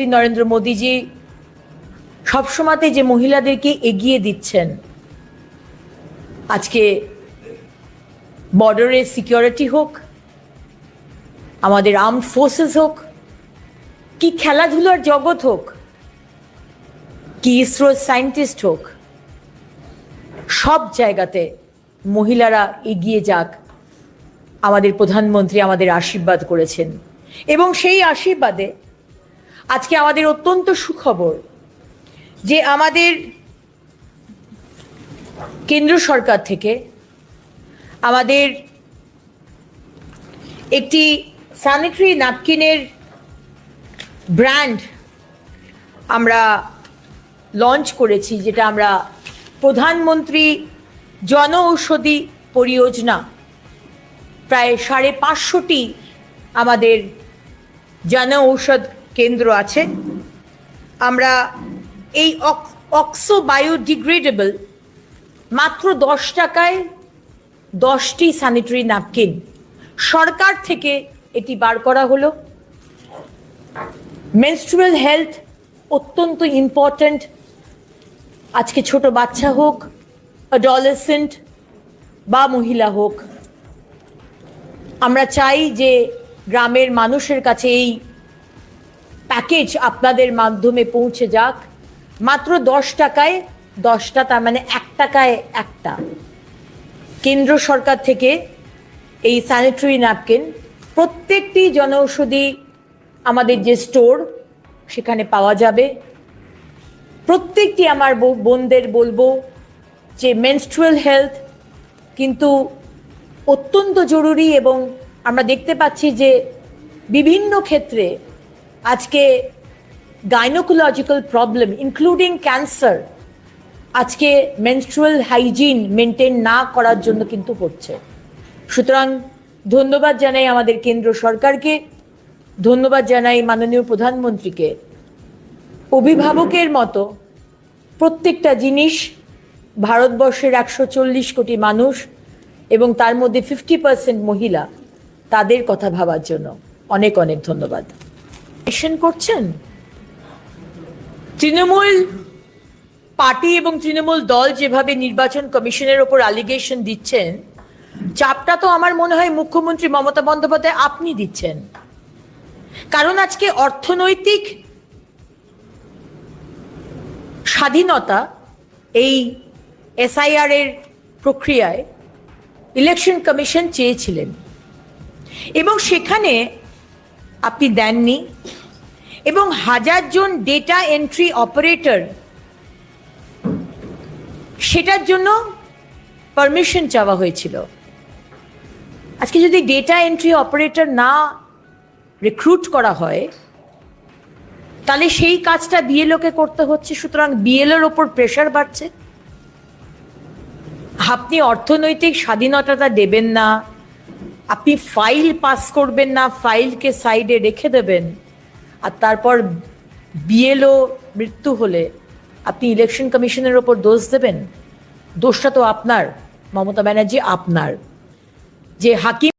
প্রধানমন্ত্রী নরেন্দ্র মোদীজি সবসময়তে যে মহিলাদেরকে এগিয়ে দিচ্ছেন, আজকে বর্ডারের সিকিউরিটি হোক, আমাদের আর্মড ফোর্সেস হোক, কি খেলাধুলার জগৎ হোক, কি ইসরোর সায়েন্টিস্ট হোক, সব জায়গাতে মহিলারা এগিয়ে যাক, আমাদের প্রধানমন্ত্রী আমাদের আশীর্বাদ করেছেন। এবং সেই আশীর্বাদে আজকে আমাদের অত্যন্ত সুখবর যে আমাদের কেন্দ্র সরকার থেকে আমাদের একটি স্যানিটারি ন্যাপকিনের ব্র্যান্ড আমরা লঞ্চ করেছি, যেটা আমরা প্রধানমন্ত্রী জন ঔষধি পরিযোজনা প্রায় সাড়ে পাঁচশোটি আমাদের জন ঔষধ কেন্দ্র আছে। আমরা এই অক্সো বায়োডিগ্রেডেবল মাত্র দশ টাকায় দশটি স্যানিটারি ন্যাপকিন। সরকার থেকে এটি বার করা হলো। মেনস্ট্রুয়াল হেলথ অত্যন্ত ইম্পর্ট্যান্ট আজকে ছোট বাচ্চা হোক অডলেসেন্ট বা মহিলা হোক। আমরা চাই যে গ্রামের মানুষের কাছে এই প্যাকেজ আপনাদের মাধ্যমে পৌঁছে যাক। মাত্র দশ টাকায়, দশটা তার মানে এক টাকায় একটা। কেন্দ্র সরকার থেকে এই স্যানিটারি ন্যাপকিন প্রত্যেকটি জনৌষধি আমাদের যে স্টোর সেখানে পাওয়া যাবে। প্রত্যেকটি আমার বোনদের বলব যে মেনস্ট্রুয়াল হেলথ কিন্তু অত্যন্ত জরুরি এবং আমরা দেখতে পাচ্ছি যে বিভিন্ন ক্ষেত্রে আজকে গাইনোকোলজিক্যাল প্রবলেম ইনক্লুডিং ক্যান্সার আজকে মেনস্ট্রুয়াল হাইজিন মেনটেন না করার জন্য কিন্তু হচ্ছে। সুতরাং ধন্যবাদ জানাই আমাদের কেন্দ্র সরকারকে, ধন্যবাদ জানাই মাননীয় প্রধানমন্ত্রীকে। অভিভাবকের মতো প্রত্যেকটা জিনিস ভারতবর্ষের একশো চল্লিশ কোটি মানুষ এবং তার মধ্যে ফিফটি পার্সেন্ট মহিলা, তাদের কথা ভাবার জন্য অনেক অনেক ধন্যবাদ। Question করছেন? তৃণমূল পার্টি এবং তৃণমূল দল যেভাবে নির্বাচন কমিশনের ওপর অ্যালিগেশন দিচ্ছেন, চাপটা তো আমার মনে হয় মুখ্যমন্ত্রী মমতা বন্দ্যোপাধ্যায় আপনি দিচ্ছেন। কারণ আজকে অর্থনৈতিক স্বাধীনতা এই এসআইআর এর প্রক্রিয়ায় ইলেকশন কমিশন চেয়েছিলেন। এবং সেখানে আপনি দেননি। এবং হাজার জন ডেটা এন্ট্রি অপারেটর সেটার জন্য পারমিশন চাওয়া হয়েছিল। আজকে যদি ডেটা এন্ট্রি অপারেটর না রিক্রুট করা হয়, তাহলে সেই কাজটা বিএলওকে করতে হচ্ছে, সুতরাং বিএলওর ওপর প্রেশার বাড়ছে। আপনি অর্থনৈতিক স্বাধীনতাটা দেবেন না। আপনি ফাইল পাস করবেন না ফাইলকে সাইডে রেখে দেবেন, আর তারপর বিএলও মৃত্যু হলে আপনি ইলেকশন কমিশনের ওপর দোষ দেবেন। দোষটা তো আপনার, মমতা ব্যানার্জি আপনার। যে হাকিম